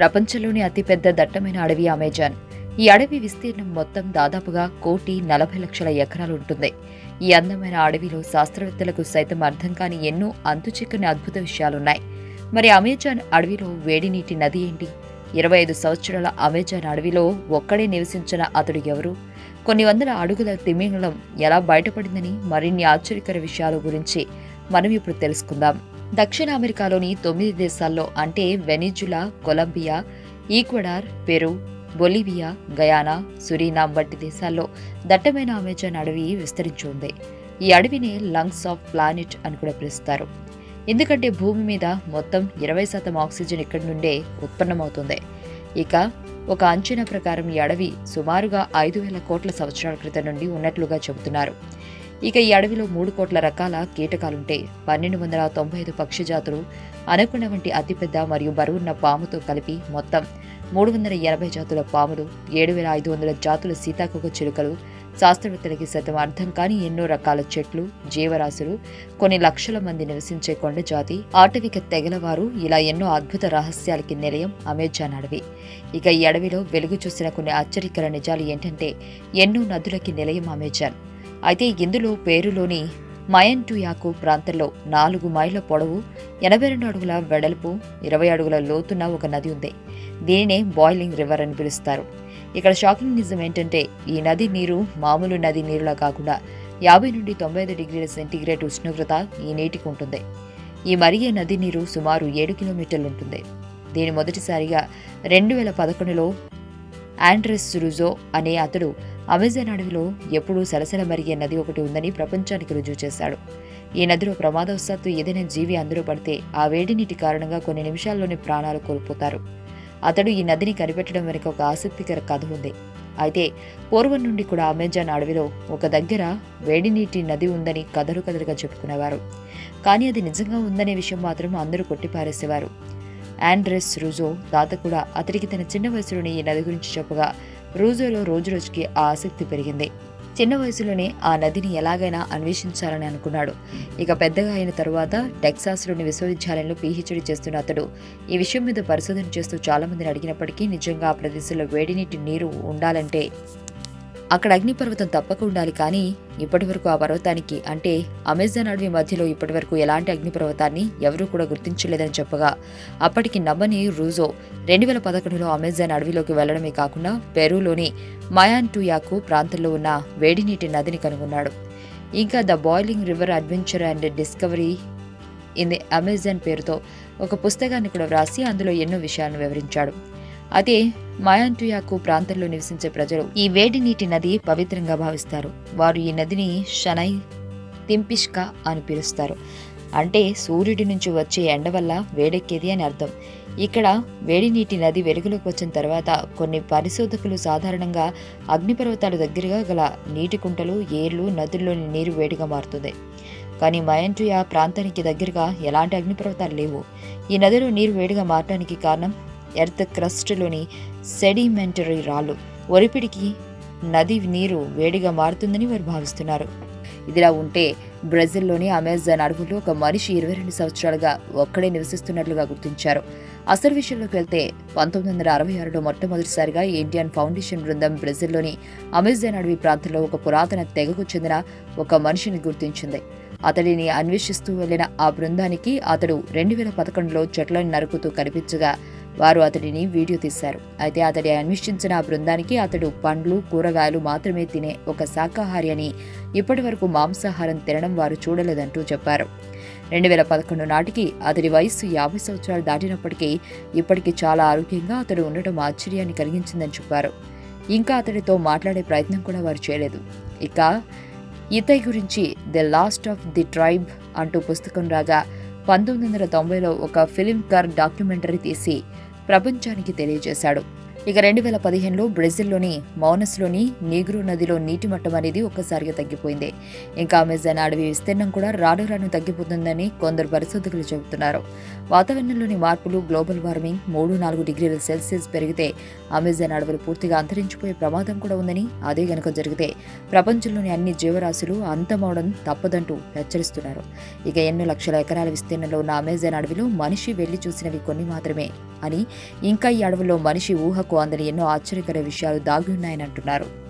ప్రపంచంలోని అతిపెద్ద దట్టమైన అడవి అమెజాన్. ఈ అడవి విస్తీర్ణం మొత్తం దాదాపుగా కోటి నలభై లక్షల ఎకరాలు ఉంటుంది. ఈ అందమైన అడవిలో శాస్త్రవేత్తలకు సైతం అర్థం కాని ఎన్నో అంతుచిక్కని అద్భుత విషయాలున్నాయి. మరి అమెజాన్ అడవిలో వేడి నీటి నది ఏంటి? ఇరవై ఐదు సంవత్సరాల అమెజాన్ అడవిలో ఒక్కడే నివసించిన అతడు ఎవరు? కొన్ని వందల అడుగుల తిమింగళం ఎలా బయటపడిందని మరిన్ని ఆశ్చర్యకర విషయాల గురించి మనం ఇప్పుడు తెలుసుకుందాం. దక్షిణ అమెరికాలోని తొమ్మిది దేశాల్లో అంటే Venezuela Colombia Ecuador Peru Bolivia Guyana Suriname వంటి దేశాల్లో దట్టమైన అమెజాన్ అడవి విస్తరించి ఉంది ఈ అడవిని లంగ్స్ ఆఫ్ ప్లానెట్ అని కూడా పిలుస్తారు. ఎందుకంటే భూమి మీద మొత్తం ఇరవై శాతం ఆక్సిజన్ ఇక్కడి నుండే ఉత్పన్నమవుతుంది. ఇక ఒక అంచనా ప్రకారం ఈ అడవి సుమారుగా ఐదు వేల కోట్ల సంవత్సరాల క్రితం నుండి ఉన్నట్లుగా చెబుతున్నారు. ఇక ఈ అడవిలో మూడు కోట్ల రకాల కీటకాలుంటే పన్నెండు వందల తొంభై ఐదు పక్షి జాతులు వంటి అతిపెద్ద మరియు బరువున్న పాముతో కలిపి మొత్తం మూడు వందల ఎనభై జాతుల పాములు ఏడు వేల ఐదు వందల జాతుల సీతాకోక చిలుకలు శాస్త్రవేత్తలకి సతం అర్థం కాని ఎన్నో రకాల చెట్లు జీవరాశులు కొన్ని లక్షల మంది నివసించే కొండ జాతి ఆటవిక తెగలవారు ఇలా ఎన్నో అద్భుత రహస్యాలకి నిలయం అమెజాన్ అడవి. ఇక ఈ అడవిలో వెలుగు చూసిన కొన్ని ఆశ్చర్యకర నిజాలు ఏంటంటే ఎన్నో నదులకి నిలయం అమెజాన్. అయితే ఇందులో పేరులోని మయంటుయాకు ప్రాంతంలో నాలుగు మైళ్ళ పొడవు ఎనభై రెండు అడుగుల వెడల్పు ఇరవై అడుగుల లోతున్న ఒక నది ఉంది. దీనినే బాయిలింగ్ రివర్ అని పిలుస్తారు. ఇక్కడ షాకింగ్ నిజం ఏంటంటే ఈ నది నీరు మామూలు నది నీరులా కాకుండా యాభై నుండి తొంభై ఐదు డిగ్రీల సెంటీగ్రేడ్ ఉష్ణోగ్రత ఈ నీటికి ఉంటుంది. ఈ మరిగే నది నీరు సుమారు ఏడు కిలోమీటర్లు ఉంటుంది. దీని మొదటిసారిగా రెండు వేల పదకొండులో ఆండ్రెస్ రుజో అనే అతడు అమెజాన్ అడవిలో ఎప్పుడూ సలసల మరిగే నది ఒకటి ఉందని ప్రపంచానికి రుజువు చేశాడు. ఈ నదిలో ప్రమాదవశాత్తు ఏదైనా జీవి అందులో పడితే ఆ వేడి నీటి కారణంగా కొన్ని నిమిషాల్లోనే ప్రాణాలు కోల్పోతారు. అతడు ఈ నదిని కనిపెట్టడం వెనుక ఒక ఆసక్తికర కథ ఉంది. అయితే పూర్వం నుండి కూడా అమెజాన్ అడవిలో ఒక దగ్గర వేడి నీటి నది ఉందని కథలు కథలుగా చెప్పుకునేవారు. కానీ అది నిజంగా ఉందనే విషయం మాత్రం అందరూ కొట్టిపారేసేవారు. ఆండ్రెస్ రుజో తాత కూడా అతడికి తన చిన్న వయసులోనే ఈ నది గురించి చెప్పగా రూజోలో రోజురోజుకి ఆ ఆసక్తి పెరిగింది. చిన్న వయసులోనే ఆ నదిని ఎలాగైనా అన్వేషించాలని అనుకున్నాడు. ఇక పెద్దగా అయిన తరువాత టెక్సాస్లోని విశ్వవిద్యాలయంలో పీహెచ్డీ చేస్తున్న అతడు ఈ విషయం మీద పరిశోధన చేస్తూ చాలామందిని అడిగినప్పటికీ నిజంగా ఆ ప్రదేశంలో వేడి నీటి నీరు ఉండాలంటే అక్కడ అగ్నిపర్వతం తప్పక ఉండాలి కానీ ఇప్పటివరకు ఆ పర్వతానికి అంటే అమెజాన్ అడవి మధ్యలో ఇప్పటివరకు ఎలాంటి అగ్నిపర్వతాన్ని ఎవరూ కూడా గుర్తించలేదని చెప్పగా అప్పటికి నమ్మని రూజో రెండు వేల పదకొండులో అమెజాన్ అడవిలోకి వెళ్ళడమే కాకుండా పెరూలోని మయాంటుయాకు ప్రాంతంలో ఉన్న వేడినీటి నదిని కనుగొన్నాడు. ఇంకా the boiling river adventure and discovery in the Amazon పేరుతో ఒక పుస్తకాన్ని కూడా వ్రాసి అందులో ఎన్నో విషయాలను వివరించాడు. అదే మయాంటుయాకు ప్రాంతంలో నివసించే ప్రజలు ఈ వేడి నీటి నది పవిత్రంగా భావిస్తారు. వారు ఈ నదిని షనై తింపిష్కా అని పిలుస్తారు. అంటే సూర్యుడి నుంచి వచ్చే ఎండ వల్ల వేడెక్కేది అని అర్థం. ఇక్కడ వేడి నీటి నది వెలుగులోకి వచ్చిన తర్వాత కొన్ని పరిశోధకులు సాధారణంగా అగ్నిపర్వతాల దగ్గరగా గల నీటి కుంటలు ఏర్లు నదుల్లోని నీరు వేడిగా మారుతుంది. కానీ మయంటుయా ప్రాంతానికి దగ్గరగా ఎలాంటి అగ్నిపర్వతాలు లేవు. ఈ నదిలో నీరు వేడిగా మారడానికి కారణం ఎర్త్ క్రస్ట్లోని సెడిమెంటరీ రాళ్ళు. ఒరిపిడికి నది నీరు వేడిగా మారుతుందని వారు భావిస్తున్నారు. ఇదిలా ఉంటే బ్రెజిల్లోని అమెజాన్ అడవుల్లో ఒక మనిషి ఇరవై రెండు సంవత్సరాలుగా ఒక్కడే నివసిస్తున్నట్లుగా గుర్తించారు. అసలు విషయంలోకి వెళ్తే పంతొమ్మిది వందల అరవై ఆరులో మొట్టమొదటిసారిగా ఇండియన్ ఫౌండేషన్ బృందం బ్రెజిల్లోని అమెజాన్ అడవి ప్రాంతంలో ఒక పురాతన తెగకు చెందిన ఒక మనిషిని గుర్తించింది. అతడిని అన్వేషిస్తూ వెళ్ళిన ఆ బృందానికి అతడు రెండు వేల పదకొండులో చెట్లను నరుకుతూ కనిపించగా వారు అతడిని వీడియో తీశారు. అయితే అతడి అన్వేషించిన బృందానికి అతడు పండ్లు కూరగాయలు మాత్రమే తినే ఒక శాకాహారి అని ఇప్పటి వరకు మాంసాహారం తినడం వారు చూడలేదంటూ చెప్పారు. రెండు వేల పదకొండు నాటికి అతడి వయస్సు యాభై సంవత్సరాలు దాటినప్పటికీ ఇప్పటికీ చాలా ఆరోగ్యంగా అతడు ఉండటం ఆశ్చర్యాన్ని కలిగించిందని చెప్పారు. ఇంకా అతడితో మాట్లాడే ప్రయత్నం కూడా వారు చేయలేదు. ఇక ఇతయ్ గురించి the lost of the tribe అంటూ పుస్తకం రాగా పంతొమ్మిది వందల తొంభైలో ఒక ఫిలింకార్ డాక్యుమెంటరీ తీసి ప్రపంచానికి తెలియజేశాడు. ఇక రెండు వేల పదిహేనులో బ్రెజిల్లోని మౌనస్లోని నీగ్రో నదిలో నీటి మట్టం అనేది ఒక్కసారిగా తగ్గిపోయింది. ఇంకా అమెజాన్ అడవి విస్తీర్ణం కూడా రాను రాను తగ్గిపోతుందని కొందరు పరిశోధకులు చెబుతున్నారు. వాతావరణంలోని మార్పులు గ్లోబల్ వార్మింగ్ మూడు నాలుగు డిగ్రీల సెల్సియస్ పెరిగితే అమెజాన్ అడవులు పూర్తిగా అంతరించిపోయే ప్రమాదం కూడా ఉందని అదే గనుక జరిగితే ప్రపంచంలోని అన్ని జీవరాశులు అంతమవడం తప్పదంటూ హెచ్చరిస్తున్నారు. ఇక ఎన్నో లక్షల ఎకరాల విస్తీర్ణంలో ఉన్న అమెజాన్ అడవిలో మనిషి వెళ్ళి చూసినవి కొన్ని మాత్రమే అని ఇంకా ఈ అడవుల్లో మనిషి ఊహకు అందని ఎన్నో ఆశ్చర్యకర విషయాలు దాగి ఉన్నాయని అంటున్నారు.